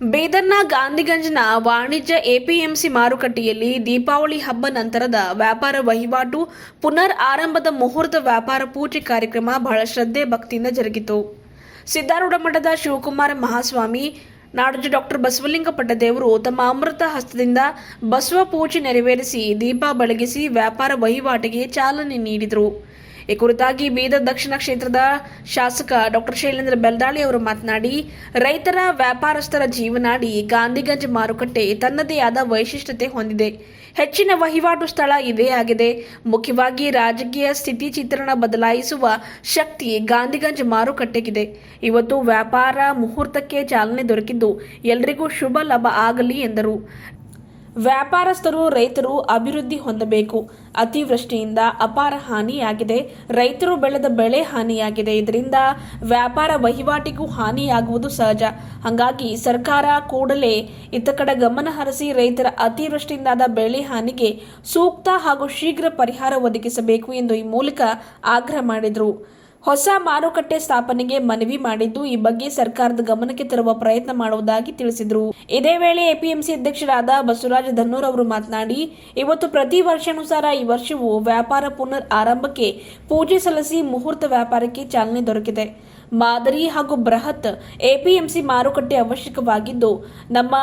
ಬೀದರ್ನ ಗಾಂಧಿಗಂಜ್ನ ವಾಣಿಜ್ಯ ಎಪಿಎಂಸಿ ಮಾರುಕಟ್ಟೆಯಲ್ಲಿ ದೀಪಾವಳಿ ಹಬ್ಬ ನಂತರದ ವ್ಯಾಪಾರ ವಹಿವಾಟು ಪುನರ್ ಆರಂಭದ ಮುಹೂರ್ತ ವ್ಯಾಪಾರ ಪೂಜೆ ಕಾರ್ಯಕ್ರಮ ಬಹಳ ಶ್ರದ್ಧೆ ಭಕ್ತಿಯಿಂದ ಜರುಗಿತು. ಸಿದ್ದಾರೂಢ ಮಠದ ಶಿವಕುಮಾರ ಮಹಾಸ್ವಾಮಿ, ನಾಡೋಜ ಡಾಕ್ಟರ್ ಬಸವಲಿಂಗ ಪಟ್ಟದೇವರು ತಮ್ಮ ಅಮೃತ ಹಸ್ತದಿಂದ ಬಸವ ಪೂಜೆ ನೆರವೇರಿಸಿ ದೀಪ ಬೆಳಗಿಸಿ ವ್ಯಾಪಾರ ವಹಿವಾಟಿಗೆ ಚಾಲನೆ ನೀಡಿದರು. ಈ ಕುರಿತಾಗಿ ಬೀದರ್ ದಕ್ಷಿಣ ಕ್ಷೇತ್ರದ ಶಾಸಕ ಡಾಕ್ಟರ್ ಶೈಲೇಂದ್ರ ಬೆಲ್ದಾಳಿ ಅವರು ಮಾತನಾಡಿ, ರೈತರ ವ್ಯಾಪಾರಸ್ಥರ ಜೀವನಾಡಿ ಗಾಂಧಿಗಂಜ್ ಮಾರುಕಟ್ಟೆ ತನ್ನದೇ ಆದ ವೈಶಿಷ್ಟ್ಯತೆ ಹೊಂದಿದೆ. ಹೆಚ್ಚಿನ ವಹಿವಾಟು ಸ್ಥಳ ಇದೇ ಆಗಿದೆ. ಮುಖ್ಯವಾಗಿ ರಾಜಕೀಯ ಸ್ಥಿತಿ ಚಿತ್ರಣ ಬದಲಾಯಿಸುವ ಶಕ್ತಿ ಗಾಂಧಿಗಂಜ್ ಮಾರುಕಟ್ಟೆಗಿದೆ. ಇವತ್ತು ವ್ಯಾಪಾರ ಮುಹೂರ್ತಕ್ಕೆ ಚಾಲನೆ ದೊರಕಿದ್ದು ಎಲ್ರಿಗೂ ಶುಭ ಲಾಭ ಆಗಲಿ ಎಂದರು. ವ್ಯಾಪಾರಸ್ಥರು, ರೈತರು ಅಭಿವೃದ್ಧಿ ಹೊಂದಬೇಕು. ಅತಿವೃಷ್ಟಿಯಿಂದ ಅಪಾರ ಹಾನಿಯಾಗಿದೆ. ರೈತರು ಬೆಳೆದ ಬೆಳೆ ಹಾನಿಯಾಗಿದೆ. ಇದರಿಂದ ವ್ಯಾಪಾರ ವಹಿವಾಟಿಗೂ ಹಾನಿಯಾಗುವುದು ಸಹಜ. ಹಾಗಾಗಿ ಸರ್ಕಾರ ಕೂಡಲೇ ಇತ್ತ ಕಡೆ ಗಮನ ಹರಿಸಿ ರೈತರ ಅತಿವೃಷ್ಟಿಯಿಂದಾದ ಬೆಳೆ ಹಾನಿಗೆ ಸೂಕ್ತ ಹಾಗೂ ಶೀಘ್ರ ಪರಿಹಾರ ಒದಗಿಸಬೇಕು ಎಂದು ಈ ಮೂಲಕ ಆಗ್ರಹ ಮಾಡಿದರು. ಹೊಸ ಮಾರುಕಟ್ಟೆ ಸ್ಥಾಪನೆಗೆ ಮನವಿ ಮಾಡಿದ್ದು ಈ ಬಗ್ಗೆ ಸರ್ಕಾರದ ಗಮನಕ್ಕೆ ತರುವ ಪ್ರಯತ್ನ ಮಾಡುವುದಾಗಿ ತಿಳಿಸಿದರು. ಇದೇ ವೇಳೆ ಎಪಿಎಂಸಿ ಅಧ್ಯಕ್ಷರಾದ ಬಸವರಾಜ ಧನ್ನೂರ್ ಅವರು ಮಾತನಾಡಿ, ಇವತ್ತು ಪ್ರತಿ ವರ್ಷಾನುಸಾರ ಈ ವರ್ಷವೂ ವ್ಯಾಪಾರ ಪುನರ್ ಆರಂಭಕ್ಕೆ ಪೂಜೆ ಸಲ್ಲಿಸಿ ಮುಹೂರ್ತ ವ್ಯಾಪಾರಕ್ಕೆ ಚಾಲನೆ ದೊರಕಿದೆ. ಮಾದರಿ ಹಾಗೂ ಬೃಹತ್ ಎಪಿಎಂಸಿ ಮಾರುಕಟ್ಟೆ ಅವಶ್ಯಕವಾಗಿದ್ದು, ನಮ್ಮ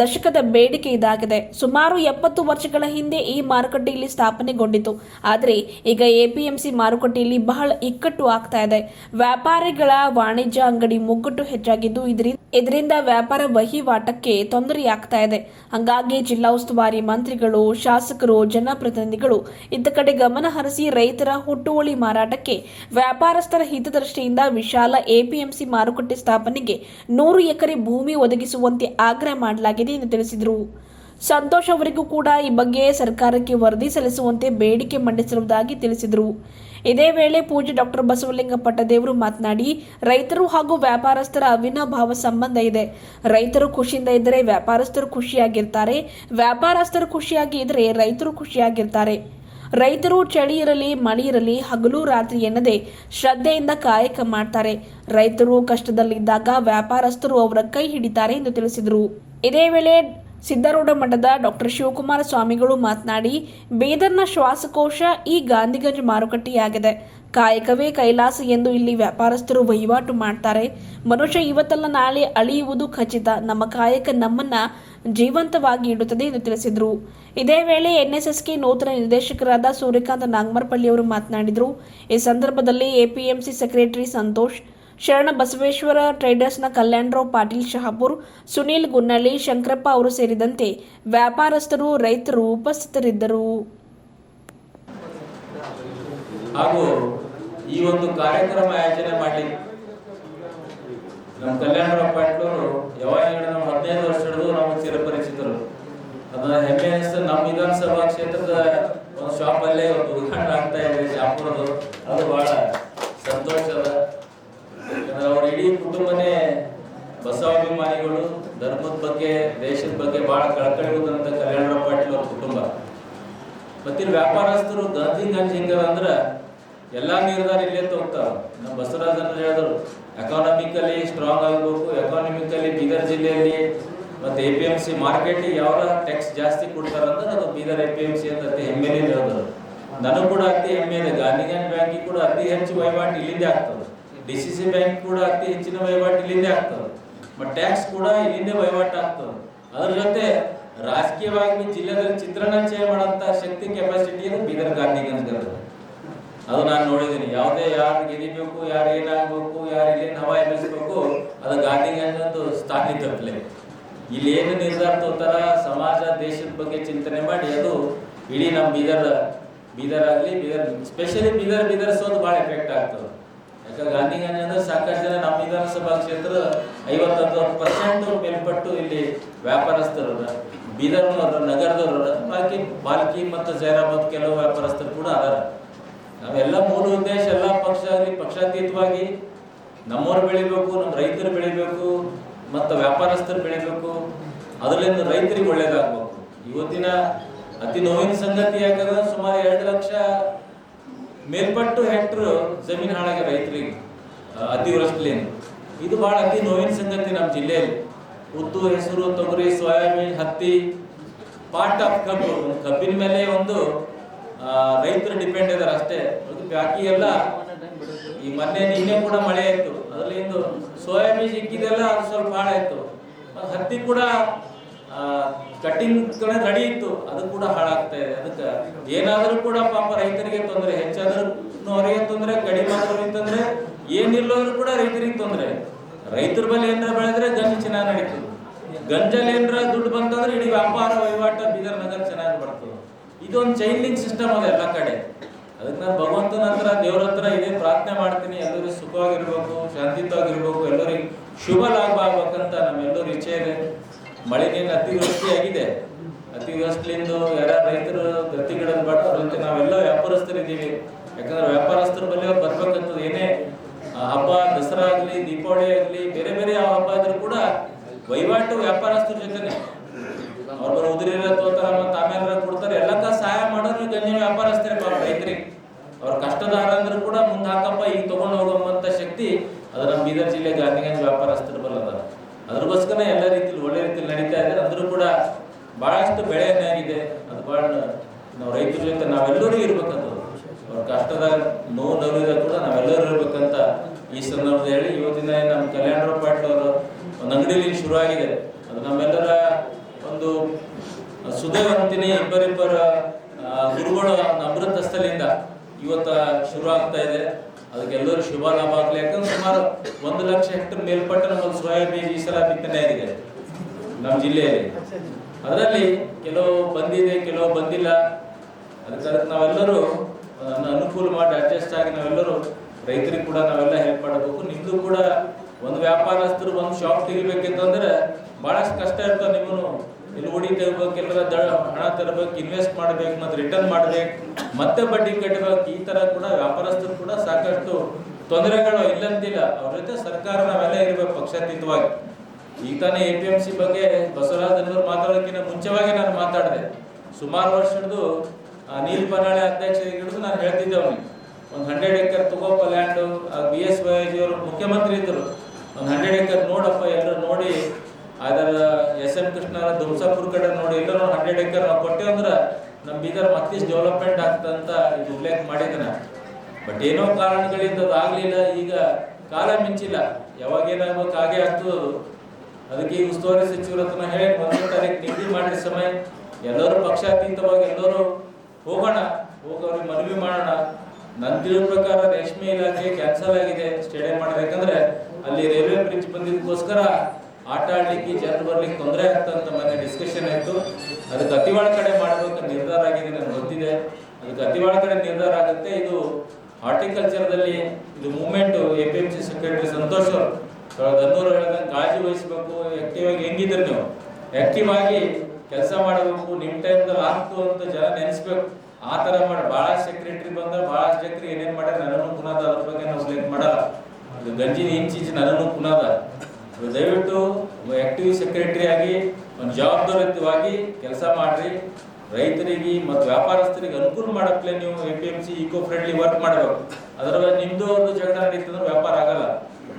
ದಶಕದ ಬೇಡಿಕೆ ಇದಾಗಿದೆ. ಸುಮಾರು ಎಪ್ಪತ್ತು ವರ್ಷಗಳ ಹಿಂದೆ ಈ ಮಾರುಕಟ್ಟೆಯಲ್ಲಿ ಸ್ಥಾಪನೆಗೊಂಡಿತು. ಆದರೆ ಈಗ ಎಪಿಎಂಸಿ ಮಾರುಕಟ್ಟೆಯಲ್ಲಿ ಬಹಳ ಇಕ್ಕಟ್ಟು ಆಗ್ತಾ ಇದೆ. ವ್ಯಾಪಾರಿಗಳ ವಾಣಿಜ್ಯ ಅಂಗಡಿ ಮುಗ್ಗಟ್ಟು ಹೆಚ್ಚಾಗಿದ್ದು ಇದರಿಂದ ಇದರಿಂದ ವ್ಯಾಪಾರ ವಹಿವಾಟಕ್ಕೆ ತೊಂದರೆಯಾಗ್ತಾ ಇದೆ. ಹಾಗಾಗಿ ಜಿಲ್ಲಾ ಉಸ್ತುವಾರಿ ಮಂತ್ರಿಗಳು, ಶಾಸಕರು, ಜನಪ್ರತಿನಿಧಿಗಳು ಇದ್ದ ಕಡೆ ಗಮನ ಹರಿಸಿ ರೈತರ ಹುಟ್ಟುವಳಿ ಮಾರಾಟಕ್ಕೆ ವ್ಯಾಪಾರಸ್ಥರ ಹಿತದೃಷ್ಟಿಯಿಂದ ವಿಶಾಲ ಎಪಿಎಂಸಿ ಮಾರುಕಟ್ಟೆ ಸ್ಥಾಪನೆಗೆ ನೂರು ಎಕರೆ ಭೂಮಿ ಒದಗಿಸುವಂತೆ ಆಗ್ರಹ ಮಾಡಲಾಗಿದೆ. ಎಂದು ತಿಳಿಸಿದರು. ಸಂತೋಷ್ ಅವರಿಗೂ ಕೂಡ ಈ ಬಗ್ಗೆ ಸರ್ಕಾರಕ್ಕೆ ವರದಿ ಸಲ್ಲಿಸುವಂತೆ ಬೇಡಿಕೆ ಮಂಡಿಸಿರುವುದಾಗಿ ತಿಳಿಸಿದರು. ಇದೇ ವೇಳೆ ಪೂಜೆ ಡಾಕ್ಟರ್ ಬಸವಲಿಂಗ ಪಟ್ಟದೇವರು ಮಾತನಾಡಿ, ರೈತರು ಹಾಗೂ ವ್ಯಾಪಾರಸ್ಥರ ಅವಿನಾಭಾವ ಸಂಬಂಧ ಇದೆ. ರೈತರು ಖುಷಿಯಿಂದ ಇದ್ದರೆ ವ್ಯಾಪಾರಸ್ಥರು ಖುಷಿಯಾಗಿರ್ತಾರೆ, ವ್ಯಾಪಾರಸ್ಥರು ಖುಷಿಯಾಗಿ ಇದ್ದರೆ ರೈತರು ಖುಷಿಯಾಗಿರ್ತಾರೆ. ರೈತರು ಚಳಿ ಇರಲಿ, ಮಳೆ ಇರಲಿ, ಹಗಲು ರಾತ್ರಿ ಎನ್ನದೆ ಶ್ರದ್ಧೆಯಿಂದ ಕಾಯಕ ಮಾಡ್ತಾರೆ. ರೈತರು ಕಷ್ಟದಲ್ಲಿದ್ದಾಗ ವ್ಯಾಪಾರಸ್ಥರು ಅವರ ಕೈ ಹಿಡಿತಾರೆ ಎಂದು ತಿಳಿಸಿದರು. ಇದೇ ವೇಳೆ ಸಿದ್ದಾರೂಢ ಮಠದ ಡಾಕ್ಟರ್ ಶಿವಕುಮಾರ ಸ್ವಾಮಿಗಳು ಮಾತನಾಡಿ, ಬೇದರ್ನ ಶ್ವಾಸಕೋಶ ಈ ಗಾಂಧಿಗಂಜ್ ಮಾರುಕಟ್ಟೆಯಾಗಿದೆ. ಕಾಯಕವೇ ಕೈಲಾಸ ಎಂದು ಇಲ್ಲಿ ವ್ಯಾಪಾರಸ್ಥರು ವಹಿವಾಟು ಮಾಡ್ತಾರೆ. ಮನುಷ್ಯ ಇವತ್ತಲ್ಲ ನಾಳೆ ಅಳಿಯುವುದು ಖಚಿತ. ನಮ್ಮ ಕಾಯಕ ನಮ್ಮನ್ನ ಜೀವಂತವಾಗಿ ಇಡುತ್ತದೆ ಎಂದು ತಿಳಿಸಿದರು. ಇದೇ ವೇಳೆ ಎನ್ಎಸ್ಎಸ್ಕೆ ನೂತನ ನಿರ್ದೇಶಕರಾದ ಸೂರ್ಯಕಾಂತ್ ನಾಗಮರ್ಪಳ್ಳಿ ಅವರು ಮಾತನಾಡಿದರು. ಈ ಸಂದರ್ಭದಲ್ಲಿ ಎಪಿಎಂಸಿ ಸೆಕ್ರೆಟರಿ ಸಂತೋಷ್ ಶರಣ ಬಸವೇಶ್ವರ ಟ್ರೇಡರ್ಸ್ನ ಕಲ್ಯಾಣರಾವ್ ಪಾಟೀಲ್ ಶಹಾಪುರ್, ಸುನೀಲ್ ಗುನ್ನಳ್ಳಿ, ಶಂಕರಪ್ಪ ಅವರು ಸೇರಿದಂತೆ ವ್ಯಾಪಾರಸ್ಥರು, ರೈತರು ಉಪಸ್ಥಿತರಿದ್ದರು. ಹಾಗೂ ಈ ಒಂದು ಕಾರ್ಯಕ್ರಮ ಆಯೋಜನೆ ಮಾಡಿ ನಮ್ಮ ಕಲ್ಯಾಣರಾವ್ ಪಾಟೀಲರು ಯಾವಾಗ ನಮ್ಮ ಹದಿನೈದು ವರ್ಷ ಹಿಡಿದು ನಮ್ಮ ಚಿರಪರಿಚಿತರು. ಅದನ್ನ ಹೆಮ್ಮೆ ಅನಿಸ್ತು ನಮ್ಮ ವಿಧಾನಸಭಾ ಕ್ಷೇತ್ರದ ಒಂದು ಶಾಪಲ್ಲೇ ಒಂದು ಉದ್ಘಾಟನೆ ಆಗ್ತಾ ಇದೆ ಶಾಪುರದು ಅದು ಬಹಳ ಸಂತೋಷ ಅದ ಯಾಕಂದ್ರೆ ಅವ್ರ ಇಡೀ ಕುಟುಂಬನೇ ಬಸವಾಭಿಮಾನಿಗಳು, ಧರ್ಮದ ಬಗ್ಗೆ, ದೇಶದ ಬಗ್ಗೆ ಬಹಳ ಕಳಕಳಿ ಹೋದಂತ ಕಲ್ಯಾಣರಾವ್ ಪಾಟೀಲ್ ಅವ್ರ ಕುಟುಂಬ. ಮತ್ತಿಲ್ಲಿ ವ್ಯಾಪಾರಸ್ಥರು ಗಾಂಧಿ ಗಂಜ್ ಹಿಂಗದ ಅಂದ್ರ ಎಲ್ಲಾ ನಿರ್ಧಾರ ಇಲ್ಲೇ ತಗೋತಾರ. ನಮ್ಮ ಬಸವರಾಜ್ ಅಂದ್ರೆ ಹೇಳಿದ್ರು ಎಕಾನಮಿಕಲಿ ಸ್ಟ್ರಾಂಗ್ ಆಗಬೇಕು ಎಕಾನಮಿಕಲಿ ಬೀದರ್ ಜಿಲ್ಲೆಯಲ್ಲಿ ಮತ್ತೆ A P M C market ಯಾವ ಟ್ಯಾಕ್ಸ್ ಜಾಸ್ತಿ ಕೊಡ್ತಾರಂದ್ರೆ ಅದು Bidar A P M C ಅಂತ ಅತಿ ಹೆಮ್ಮೆನೇ ಹೇಳಿದ್ರು. ನನಗೂ ಕೂಡ ಅತಿ ಹೆಮ್ಮೆ ಇದೆ ಗಾಂಧಿಗಂಜ್ ಬ್ಯಾಂಕಿಗೆ ಕೂಡ ಅತಿ ಹೆಚ್ಚು ವಹಿವಾಟು ಇಲ್ಲಿಂದೇ ಆಗ್ತದೆ. ಡಿ ಸಿ ಸಿ ಬ್ಯಾಂಕ್ ಕೂಡ ಅತಿ ಹೆಚ್ಚಿನ ವಹಿವಾಟು ಇಲ್ಲಿಂದೇ ಆಗ್ತದೆ. ಮತ್ತು ಟ್ಯಾಕ್ಸ್ ಕೂಡ ಇಲ್ಲಿಂದೇ ವಹಿವಾಟು ಆಗ್ತದೆ. ಅದ್ರ ಜೊತೆ ರಾಜಕೀಯವಾಗಿ ಜಿಲ್ಲೆದಲ್ಲಿ ಚಿತ್ರಣ ಚೇಂಜ್ ಮಾಡೋಂಥ ಶಕ್ತಿ ಕೆಪಾಸಿಟಿ ಅದು ಬೀದರ್ ಗಾಂಧಿಗಂಜ್ ಅದು ನಾನು ನೋಡಿದ್ದೀನಿ. ಯಾವುದೇ ಯಾರು ಗೆದಿಬೇಕು, ಯಾರು ಏನಾಗಬೇಕು, ಯಾರು ಇಲ್ಲಿ ನವ ಎಬ್ಬಿಸ್ಬೇಕು ಅದು ಗಾಂಧಿಗಂಜ್ ಅಂತ ಸ್ಥಾನಿ ತಪ್ಪಲೆ ಇಲ್ಲಿ ಏನು ನಿರ್ಧಾರ ತೋತಾರ ಸಮಾಜ, ದೇಶದ ಬಗ್ಗೆ ಚಿಂತನೆ ಮಾಡಿ ಅದು ಇಡೀ ನಮ್ಮ ಬೀದರ್ ಬೀದರ್ ಆಗಲಿ, ಬೀದರ್ ಸ್ಪೆಷಲಿ ಬೀದರ್, ಬೀದರ್ಸೋದು ಭಾಳ ಎಫೆಕ್ಟ್ ಆಗ್ತದೆ. ಯಾಕಂದ್ರೆ ಗಾಂಧಿ ಅಂದ್ರೆ ಸಾಕಷ್ಟು ಜನ ನಮ್ಮ ವಿಧಾನಸಭಾ ಕ್ಷೇತ್ರ ಐವತ್ತೊಂದು ಪರ್ಸೆಂಟ್ ಮೇಲ್ಪಟ್ಟು ಇಲ್ಲಿ ವ್ಯಾಪಾರಸ್ಥರು. ಬೀದರ್ನವ್ರು, ನಗರದವ್ರು. ಬಾಕಿ ಬಾಲ್ಕಿ ಮತ್ತು ಜೈರಾಬಾದ್ ಕೆಲವು ವ್ಯಾಪಾರಸ್ಥರು ಕೂಡ ಅದಾರ ನಾವೆಲ್ಲ ಮೂಲ ಉದ್ದೇಶ ಎಲ್ಲ ಪಕ್ಷ ಪಕ್ಷಾತೀತವಾಗಿ ನಮ್ಮವ್ರು ಬೆಳಿಬೇಕು, ನಮ್ಮ ರೈತರು ಬೆಳಿಬೇಕು ಮತ್ತು ವ್ಯಾಪಾರಸ್ಥರು ಬೆಳಿಬೇಕು ಅದರಿಂದ ರೈತರಿಗೆ ಒಳ್ಳೇದಾಗಬೇಕು ಇವತ್ತಿನ ಅತಿ ನೋವಿನ ಸಂಗತಿ ಯಾಕಂದ್ರೆ ಸುಮಾರು ಎರಡು ಲಕ್ಷ ಮೇಲ್ಪಟ್ಟು ಹೆಕ್ಟರ್ ಜಮೀನು ಹಾಳಾಗಿ ರೈತರಿಗೆ ಅತಿವೃಷ್ಟಿ ಇದು ಬಹಳ ಅತಿ ನೋವಿನ ಸಂಗತಿ ನಮ್ಮ ಜಿಲ್ಲೆಯಲ್ಲಿ. ಉದ್ದು, ಹೆಸರು, ತೊಗರಿ, ಸೋಯಾಬೀನ್, ಹತ್ತಿ ಪಾರ್ಟ್ ಆಫ್ ಕಬ್ಬು. ಕಬ್ಬಿನ ಮೇಲೆ ಒಂದು ರೈತರು ಡಿಪೆಂಡ್ ಇದಾರೆ ಅಷ್ಟೇ. ಅದು ಬಾಕಿ ಎಲ್ಲ ಈ ಮೊನ್ನೆ ನಿನ್ನೆ ಕೂಡ ಮಳೆ ಆಯ್ತು. ಅದರಲ್ಲಿ ಸೋಯಾಬೀನ್ ಸಿಕ್ಕಿದೆಲ್ಲ ಅದು ಸ್ವಲ್ಪ ಹಾಳಾಯಿತು. ಹತ್ತಿ ಕೂಡ ಕಟಿಂಗ್ ರೆಡಿ ಇತ್ತು. ಅದು ಕೂಡ ಹಾಳಾಗ್ತಾ ಇದೆ. ಅದಕ್ಕೆ ಏನಾದರೂ ಕೂಡ ಪಾಪ ರೈತರಿಗೆ ತೊಂದರೆ, ಹೆಚ್ಚಾದ್ರೂ ಅವರಿಗೆ ತೊಂದರೆ, ಕಡಿಮೆ ಆದರೂ ಅಂತಂದ್ರೆ ಏನಿಲ್ಲೋದ್ರು ಕೂಡ ರೈತರಿಗೆ ತೊಂದರೆ. ರೈತರ ಬಳಿ ಏನರ ಬೆಳೆದ್ರೆ ಗಂಜಿ ಚೆನ್ನಾಗಿ ನಡೀತು ಗಂಜಲ್ಲಿ ಏನರ ದುಡ್ಡು ಬಂತಂದ್ರೆ ಇಡೀ ವ್ಯಾಪಾರ, ವಹಿವಾಟ ಬೀದರ್ ನಗರ ಚೆನ್ನಾಗಿ ಬರ್ತದೆ. ಇದೊಂದು ಚೈನ್ ಲಿಂಕ್ ಸಿಸ್ಟಮ್ ಅದ ಎಲ್ಲ ಕಡೆ. ಅದಕ್ಕೆ ನಾನು ಭಗವಂತನ ಹತ್ರ, ದೇವ್ರ ಹತ್ರ ಇದೇ ಪ್ರಾರ್ಥನೆ ಮಾಡ್ತೀನಿ. ಎಲ್ಲರೂ ಸುಖವಾಗಿರ್ಬೇಕು, ಶಾಂತಿಯುತವಾಗಿರ್ಬೇಕು. ಎಲ್ಲರಿಗೆ ಶುಭ ಲಾಭ ಆಗ್ಬೇಕಂತ ನಮ್ಮೆಲ್ಲರೂ ಇಚ್ಛೆ ಇದೆ. ಮಳೆಗೇನು ಅತಿವೃಷ್ಟಿ ಆಗಿದೆ ಅತಿವೃಷ್ಟಿಯಿಂದ ಯಾರ್ಯಾರು ರೈತರು ಅವ್ರ ಜೊತೆ ನಾವೆಲ್ಲ ವ್ಯಾಪಾರಸ್ಥರಿದ್ದೀವಿ. ಯಾಕಂದ್ರೆ ವ್ಯಾಪಾರಸ್ಥರ ಬಳಿ ಅವ್ರು ಬರ್ಬೇಕಂತದ್ದು ಏನೇ ಹಬ್ಬ, ದಸರಾ ಆಗಲಿ, ದೀಪಾವಳಿ ಆಗಲಿ, ಬೇರೆ ಬೇರೆ ಯಾವ ಹಬ್ಬ ಇದ್ರು ಕೂಡ ವಹಿವಾಟು ವ್ಯಾಪಾರಸ್ಥರ ಜೊತೆನೆ. ಅವ್ರ ಬರೋ ಉದುರಿರ ತೋತಾರ ಮತ್ತೆ ಆಮೇಲೆ ಕೊಡ್ತಾರೆ, ಎಲ್ಲಕ್ಕ ಸಹಾಯ ಮಾಡೋರು ಗಂಜಿ ವ್ಯಾಪಾರಸ್ಥರೇ ಪಾಪ ರೈತರಿಗೆ. ಅವ್ರ ಕಷ್ಟದಾರ ಅಂದ್ರೂ ಕೂಡ ಮುಂದೆ ಹಾಕಪ್ಪ, ಈಗ ತಗೊಂಡು ಹೋಗುವಂತ ಶಕ್ತಿ ಅದು ನಮ್ಮ ಬೀದರ್ ಜಿಲ್ಲೆ ಗಾಂಧಿಗಂಜ್ ವ್ಯಾಪಾರಸ್ಥರು ಅದ್ರಗೋಸ್ಕರ ಎಲ್ಲ ರೀತಿಯಲ್ಲಿ ಒಳ್ಳೆ ರೀತಿಯಲ್ಲಿ ನಡೀತಾ ಇದೆ. ಅಂದ್ರೂ ಕೂಡ ಬಹಳಷ್ಟು ಬೆಳೆ ಆಗಿದೆ. ಅದು ಬಹಳ ನಾವು ರೈತರ ಜೊತೆ ನಾವೆಲ್ಲರೂ ಇರ್ಬೇಕಂತ ಅವ್ರ ಕಷ್ಟದ ನೋವು ನಲಿದ ಕೂಡ ನಾವೆಲ್ಲರೂ ಇರ್ಬೇಕಂತ ಈ ಸಂದರ್ಭದಲ್ಲಿ ಹೇಳಿ ಇವತ್ತಿನ ನಮ್ಮ ಕಲ್ಯಾಣರಾವ್ ಪಾಟೀಲ್ ಅವರು ಒಂದು ಅಂಗಡಿಯಲ್ಲಿ ಶುರು ಆಗಿದೆ ಅದು ನಮ್ಮೆಲ್ಲರ ಒಂದು ಸುದೇವಂತಿನಿ ಇಬ್ಬರಿಬ್ಬರ ಗುರುಗಳ ಅಮೃತಸ್ಥಲಿಂದ ಇವತ್ತ ಶುರು ಆಗ್ತಾ ಇದೆ. ಅದಕ್ಕೆ ಎಲ್ಲರೂ ಶುಭ ಲಾಭ ಆಗಲಿ ಯಾಕಂದ್ರೆ ಸುಮಾರು ಒಂದು ಲಕ್ಷ ಹೆಕ್ಟರ್ ಮೇಲ್ಪಟ್ಟ ನಮ್ಮಲ್ಲಿ ಸೋಯಾಬೀನ್ ಈ ಸಲ ಬಿತ್ತನೆ ಆಗಿದೆ ನಮ್ಮ ಜಿಲ್ಲೆಯಲ್ಲಿ. ಅದರಲ್ಲಿ ಕೆಲವು ಬಂದಿದೆ, ಕೆಲವು ಬಂದಿಲ್ಲ. ಅದಕ್ಕೆ ನಾವೆಲ್ಲರೂ ಅನುಕೂಲ ಮಾಡಿ ಅಡ್ಜಸ್ಟ್ ಆಗಿ ನಾವೆಲ್ಲರೂ ರೈತರಿಗೆ ಕೂಡ ನಾವೆಲ್ಲ ಹೆಲ್ಪ್ ಮಾಡಬೇಕು. ನಿಮ್ದು ಕೂಡ ಒಂದು ವ್ಯಾಪಾರಸ್ಥರು ಒಂದು ಶಾಪ್ ತೆಗಿಬೇಕಂತಂದ್ರೆ ಭಾಳಷ್ಟು ಕಷ್ಟ ಇರ್ತವೆ ನಿಮ್ಮನು ಇಲ್ಲಿ ತೆಗಿಬೇಕು ಎಲ್ಲರ ದ ಹಣ ತರಬೇಕು ಇನ್ವೆಸ್ಟ್ ಮಾಡ್ಬೇಕು, ಮತ್ತೆ ರಿಟರ್ನ್ ಮಾಡ್ಬೇಕು, ಮತ್ತೆ ಬಡ್ಡಿ ಕಟ್ಟಬೇಕು ಈ ತರ ಕೂಡ ವ್ಯಾಪಾರಸ್ಥರು ಕೂಡ ಸಾಕಷ್ಟು ತೊಂದರೆಗಳು ಇಲ್ಲಂತಿಲ್ಲ. ಅವ್ರ ಜೊತೆ ಸರ್ಕಾರ ನಾವೆಲ್ಲ ಇರ್ಬೇಕು ಪಕ್ಷಾತೀತವಾಗಿ. ಈಗ ತಾನೇ ಎ ಪಿ ಎಂ ಸಿ ಬಗ್ಗೆ ಮಾತಾಡೋದಕ್ಕಿಂತ ಮುಂಚೆವಾಗಿ ನಾನು ಮಾತಾಡಿದೆ. ಸುಮಾರು ವರ್ಷದ್ದು ನೀಲ್ ಪನಾಳೆ ಅಧ್ಯಕ್ಷ ಹಿಡಿದು ನಾನು ಹೇಳ್ತಿದ್ದೆ ಅವನಿಗೆ. ಒಂದು ಹಂಡ್ರೆಡ್ ಎಕರ್ ತಗೋಪ ಲ್ಯಾಂಡು ಬಿ ಎಸ್ ವೈಜಿ ಅವರು ಮುಖ್ಯಮಂತ್ರಿ ಇದ್ದರು ಒಂದು ಹಂಡ್ರೆಡ್ ಏಕರ್ ನೋಡಪ್ಪ ಎಲ್ಲರೂ ನೋಡಿ ಅದರ ಎಸ್ ಎಂ ಕೃಷ್ಣ ದುಮ್ಸಾಪುರ ಕಡೆ ನೋಡಿ ಎಲ್ಲರೂ ಹಂಡ್ರೆಡ್ ಏಕರ್ ನಾವು ಕೊಟ್ಟೇವೆ ಅಂದ್ರೆ ನಮ್ಮ ಬೀದರ್ ಮತ್ತಿಷ್ಟು ಡೆವಲಪ್ಮೆಂಟ್ ಆಗ್ತಂತ ಇದು ಉಲ್ಲೇಖ ಮಾಡಿದ್ದಾನೆ ಬಟ್ ಏನೋ ಕಾರಣಗಳಿಂದ ಅದು ಆಗ್ಲಿಲ್ಲ, ಈಗ ಕಾಲ ಮಿಂಚಿಲ್ಲ. ಯಾವಾಗ ಏನಾಗ್ಬೇಕು ಹಾಗೆ ಆಗ್ತದೆ ಅದು. ಅದಕ್ಕೆ ಈ ಉಸ್ತುವಾರಿ ಸಚಿವರ ಹತ್ರ ಹೇಳಿ ಒಂದನೇ ತಾರೀಕು ನಿಗದಿ ಮಾಡಿದ ಸಮಯ. ಎಲ್ಲರೂ ಪಕ್ಷಾತೀತವಾಗಿ ಎಲ್ಲರೂ ಹೋಗೋಣ, ಹೋಗೋರಿಗೆ ಮನವಿ ಮಾಡೋಣ. ನನ್ನ ತಿಳಿದ ಪ್ರಕಾರ ರೇಷ್ಮೆ ಇಲಾಖೆ ಕ್ಯಾನ್ಸಲ್ ಆಗಿದೆ ಸ್ಟೇಡಿಯಂ ಮಾಡಬೇಕಂದ್ರೆ ಅಲ್ಲಿ ರೈಲ್ವೆ ಬ್ರಿಡ್ಜ್ ಬಂದಿದ್ದಕ್ಕೋಸ್ಕರ ಆಟ ಆಡ್ಲಿಕ್ಕೆ ಜನರು ಬರ್ಲಿಕ್ಕೆ ತೊಂದರೆ ಆಗ್ತಂತ ಮೊನ್ನೆ ಡಿಸ್ಕಷನ್ ಆಯ್ತು. ಅದಕ್ಕೆ ಅತಿವಾಳ ಕಡೆ ಮಾಡಬೇಕು ನಿರ್ಧಾರ ಆಗಿದೆ ನನಗೆ ಗೊತ್ತಿದೆ. ಅದಕ್ಕೆ ಅತಿವಾಳ ಕಡೆ ನಿರ್ಧಾರ ಆಗುತ್ತೆ. ಇದು ಹಾರ್ಟಿಕಲ್ಚರ್ದಲ್ಲಿ ಇದು movement, A P M C secretary Santosh ಅವರು. ಸಾವಿರದ ಹನ್ನೂರು ಹೇಳಿದಂಗೆ ಕಾಳಜಿ ವಹಿಸಬೇಕು ಆಕ್ಟಿವ್ ಆಗಿ ಹೆಂಗಿದ್ರೆ ನೀವು? ಆಕ್ಟಿವ್ ಆಗಿ ಕೆಲಸ ಮಾಡಬೇಕು ನಿಮ್ಮ ಟೈಮ್ದಲ್ಲಿ ಆಗ್ತು ಅಂತ ಜನ ನೆನೆಸ್ಬೇಕು. ಆ ಥರ ಮಾಡಿ. ಭಾಳ ಸೆಕ್ರೆಟರಿ ಬಂದ್ರೆ ಭಾಳಷ್ಟು ಜನ ಏನೇನು ಮಾಡ್ಯಾರ ನನಗೂ ಪುನಾದ ಅದ್ರ ಬಗ್ಗೆ ನಾವು ಮಾಡಲ್ಲ. ಇದು ಗಂಜಿನ ಇಂಚಿಂಚು ನನಗೂ ಪುನಃ ಅದು ದಯವಿಟ್ಟು ಆಕ್ಟಿವ್ ಸೆಕ್ರೆಟರಿ ಆಗಿ, ಒಂದು ಜವಾಬ್ದಾರಿಯುತವಾಗಿ ಕೆಲಸ ಮಾಡ್ರಿ. ರೈತರಿಗೆ ಮತ್ತು ವ್ಯಾಪಾರಸ್ಥರಿಗೆ ಅನುಕೂಲ ಮಾಡಪ್ಲೆ ನೀವು A P M C eco friendly work ಮಾಡಬೇಕು ಅದರ ನಿಮ್ದು ಒಂದು ಜಗಳ ನಡೀತಂದ್ರೆ ವ್ಯಾಪಾರ ಆಗಲ್ಲ.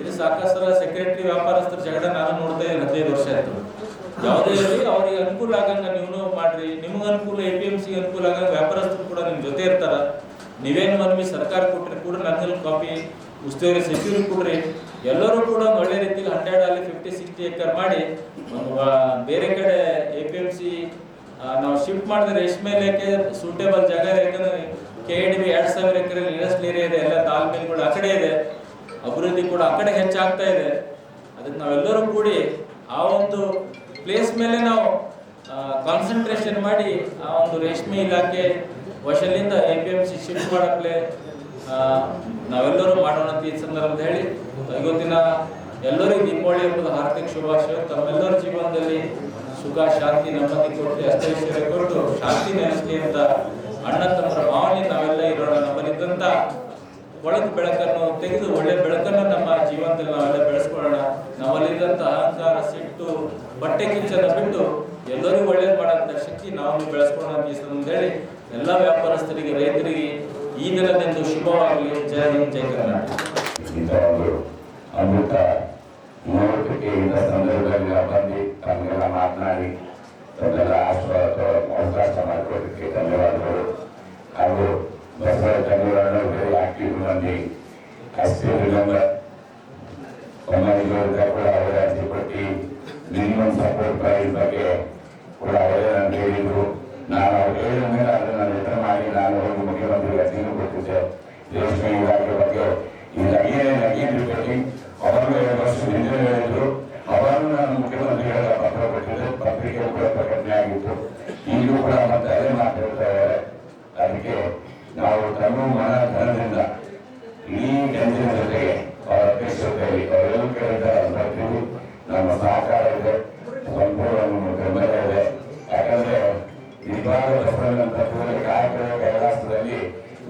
ಇದು ಸಾಕಷ್ಟು ಸೆಕ್ರೆಟರಿ ವ್ಯಾಪಾರಸ್ಥರ ಜಗಳ ನಾನು ನೋಡ್ತಾ ಇದ್ದೀನಿ ಹದಿನೈದು ವರ್ಷ ಆಯ್ತು. ಯಾವುದೇ ಇರಲಿ, ಅವ್ರಿಗೆ ಅನುಕೂಲ ಆಗಂಗ ನೀವು ಮಾಡ್ರಿ. ನಿಮ್ಗೆ ಅನುಕೂಲ ಎ ಪಿ ಎಂ ಸಿ ಅನುಕೂಲ ಆಗಂಗ ವ್ಯಾಪಾರಸ್ಥರು ಕೂಡ ನಿಮ್ ಜೊತೆ ಇರ್ತಾರ. ನೀವೇನು ಮನವಿ ಸರ್ಕಾರ ಕೊಟ್ಟರೆ ಕೂಡ ನನ್ನ ಕಾಪಿ ಉಸ್ತುವಾರಿ ಸಚಿವರು ಕೊಡ್ರಿ. ಎಲ್ಲರೂ ಕೂಡ ಒಳ್ಳೆ ರೀತಿಯಲ್ಲಿ ಹಂಡ್ರೆಡ್ ಅಲ್ಲಿ ಫಿಫ್ಟಿ ಸಿಕ್ಸ್ಟಿ ಏಕರ್ ಮಾಡಿ ಒಂದು ಬೇರೆ ಕಡೆ ಎ ಪಿ ಎಂ ಸಿ ನಾವು ಶಿಫ್ಟ್ ಮಾಡಿದ್ರೆ ರೇಷ್ಮೆ ಇಲಾಖೆ ಸೂಟೇಬಲ್ ಜಾಗ ಇದೆ. ಯಾಕಂದ್ರೆ ಕೆ ಡಿ ಬಿ ಎರಡ್ ಸಾವಿರ ಎಕರೆ ಇಂಡಸ್ಟ್ರಿ ಏರಿಯಾ ಇದೆ. ಎಲ್ಲ ತಾಲ್ ಮಿಲ್ಗಳು ಆ ಕಡೆ ಇದೆ. ಅಭಿವೃದ್ಧಿ ಕೂಡ ಆ ಕಡೆ ಹೆಚ್ಚಾಗ್ತಾ ಇದೆ. ಅದಕ್ಕೆ ನಾವೆಲ್ಲರೂ ಕೂಡಿ ಆ ಒಂದು ಪ್ಲೇಸ್ ಮೇಲೆ ನಾವು ಕಾನ್ಸಂಟ್ರೇಷನ್ ಮಾಡಿ ಆ ಒಂದು ರೇಷ್ಮೆ ಇಲಾಖೆ ವಶಲಿಂದ A P M C shift ಮಾಡಪ್ಲೆ ಆ, ನಾವೆಲ್ಲರೂ ಮಾಡೋಣ ಅಂತ ಈ ಸಂದರ್ಭದಲ್ಲಿ ಹೇಳಿ. ಇವತ್ತಿನ ಎಲ್ಲರಿಗೂ ದೀಪಾವಳಿ ಹಬ್ಬದ ಹಾರ್ದಿಕ ಶುಭಾಶಯ. ತಮ್ಮೆಲ್ಲರ ಜೀವನದಲ್ಲಿ ಸುಖ, ಶಾಂತಿ, ನೆಮ್ಮದಿ ಕೊಟ್ಟು ಅಷ್ಟೈಶ್ವರ್ಯ ಕೊಟ್ಟು ಶಾಂತಿ ನೆಲೆಸಲಿ ಅಂತ ಅಣ್ಣ, ತಮ್ಮರ ಭಾವನೆ ನಾವೆಲ್ಲ ಇರೋಣ. ನಮ್ಮಲ್ಲಿದ್ದಂಥ ಒಳಗೆ ಬೆಳಕನ್ನು ತೆಗೆದು ಒಳ್ಳೆ ಬೆಳಕನ್ನು ನಮ್ಮ ಜೀವನದಲ್ಲಿ ನಾವೆಲ್ಲ ಬೆಳೆಸ್ಕೊಳ್ಳೋಣ. ನಮ್ಮಲ್ಲಿದ್ದಂತ ಅಹಂಕಾರ ಸಿಟ್ಟು, ಬಟ್ಟೆ ಕಿಂಚನ ಬಿಟ್ಟು ಎಲ್ಲರಿಗೂ ಒಳ್ಳೇದು ಮಾಡೋಂಥ ಶಕ್ತಿ ನಾವು ಬೆಳೆಸ್ಕೊಳ್ಳೋಣ ಅಂತ ಹೇಳಿ ಎಲ್ಲ ವ್ಯಾಪಾರಸ್ಥರಿಗೆ, ರೈತರಿಗೆ ಈ ದಿನದಂದು ಶುಭವಾಗಲಿ. ಜಯ ಹಿಂದ್ ಜಯ ಕರ್ನಾಟಕ. ಅಮೃತ ಮುಹೂರ್ತಕ್ಕೆ ಇಂಥ ಸಂದರ್ಭದಲ್ಲಿ ನಾವು ಬಂದು ಮಾತನಾಡಿ ತಮ್ಮೆಲ್ಲ ಆಶೀರ್ವಾದ ಅವಕಾಶ ಮಾಡಿಕೊಡೋದಕ್ಕೆ ಧನ್ಯವಾದಗಳು ಹಾಗೂ ಬಸವರಾಜ ಚಂದ್ರಣ್ಣ ವೆರಿ ಆಕ್ಟಿವ್ ಮಂದಿ ಐ ರಿಮೆಂಬರ್ ಒಮ್ಮಡಿಗೌಡ ಕೂಡ ಅವರ ಅರ್ಜಿ ಕೊಟ್ಟು ಮಿನಿಮಮ್ ಸಪೋರ್ಟ್ ಪ್ರೈಸ್ ಬಗ್ಗೆ ಕೂಡ ಅವರೇ ನನಗೆ ಹೇಳಿದ್ರು ನಾನು ಅವ್ರು ಹೇಳಿದ ಮೇಲೆ ಅದನ್ನು ರಿಟರ್ನ್ ಮಾಡಿ ನಾನು ಹೋಗಿ ಮುಖ್ಯಮಂತ್ರಿಗೆ ಅರ್ಜಿನೂ ಕೊಟ್ಟಿದ್ದೆ ರೇಷ್ಮೆ ಇಲಾಖೆ ಬಗ್ಗೆ ಈಗ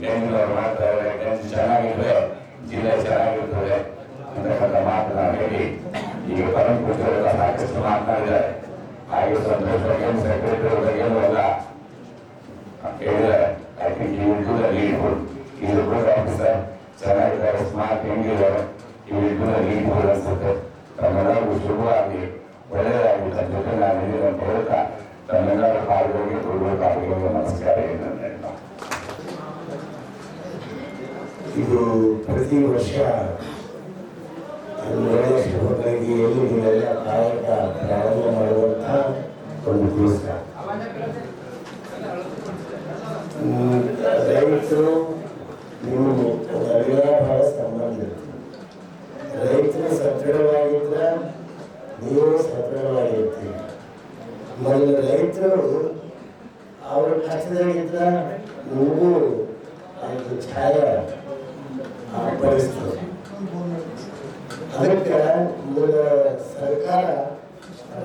ಜೈನವರು ಮಾಡ್ತಾರೆ ಜನ ಚೆನ್ನಾಗಿದ್ರೆ, ಜಿಲ್ಲೆ ಚೆನ್ನಾಗಿರ್ತದೆ ಅಂತಕ್ಕಂಥ ಮಾತನ್ನ ಹೇಳಿ, ಈಗ ಪರಮ ಪುಸ್ತಕದ ಸಾಕಷ್ಟು ಮಾತನಾಡಿದ್ದಾರೆ ಹಾಗೆ ಸಂತೋಷ ಏನು ಸೆಕ್ರೆಟರಿ ಬಗ್ಗೆ ಎಲ್ಲ ಹೇಳಿದ್ದಾರೆ I think you will do the lead good ಇದು ಗುಡ್ ಆಫೀಸರ್ ಚೆನ್ನಾಗಿದ್ದಾರೆ smart ಹೆಂಗಿದ್ದಾರೆ you will do the lead good ಅನ್ಸುತ್ತೆ. ತಮ್ಮೆಲ್ಲರಿಗೂ ಶುಭವಾಗಿ ಒಳ್ಳೆಯದಾಗಿ ತನ್ನ ಜೊತೆ ನಾನು ಅಂತ ಹೇಳ್ತಾ ತಮ್ಮೆಲ್ಲರ ಪಾಲ್ಗೊಳ್ಳಿ ಪಾಲ್ಗೊಳ್ಳಿ ನಮಸ್ಕಾರ ಏನಂತ ಹೇಳ್ತಾ ಇದು ಪ್ರತಿ ವರ್ಷ ಗಣೇಶ ಶುಭಗಳಿಗೆ ನೀವೆಲ್ಲ ಕಾಯಕ ಪ್ರಾರಂಭ ಮಾಡುವಂಥ ಒಂದು ದಿವಸ. ರೈತರು ನಿಮ್ಮ ಬಹಳ ಸಂಬಂಧ. ರೈತರು ಸದೃಢವಾಗಿದ್ರೆ ನೀವು ಸದೃಢವಾಗಿರ್ತೀರಿ. ಮೊದಲು ರೈತರು ಅವ್ರ ಕಷ್ಟದಾಗಿದ್ರೆ ನಿಮಗೂ ಅದು ಛಾಯ. ಪರಿಸ್ಥಿತಿ ಅದಕ್ಕೆ ಮೂಲ ಸರ್ಕಾರ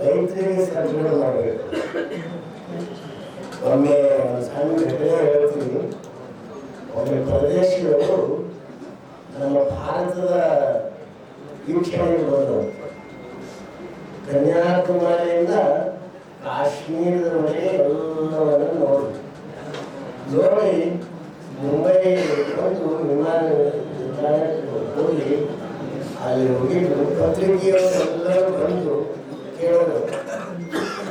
ರೈತರಿಗೆ ಸದೃಢ ಮಾಡಬೇಕು. ಒಮ್ಮೆ ಸಣ್ಣ ಘಟನೆ ಹೇಳ್ತೀನಿ. ಒಮ್ಮೆ ಪ್ರದೇಶದವರು ನಮ್ಮ ಭಾರತದ ವೀಕ್ಷಣೆಗೆ ಬಂದವು ಕನ್ಯಾಕುಮಾರಿಯಿಂದ ಕಾಶ್ಮೀರದವರೆಗೆ ಎಲ್ಲವನ್ನು ನೋಡಿ ನೋಡಿ ಮುಂಬೈ ಬಂದು ವಿಮಾನ ಹೋಗಿ ಅಲ್ಲಿ ಹೋಗಿದ್ದು ಪತ್ರಿಕೆಯವರೆಲ್ಲರೂ ಬಂದು ಕೇಳೋದು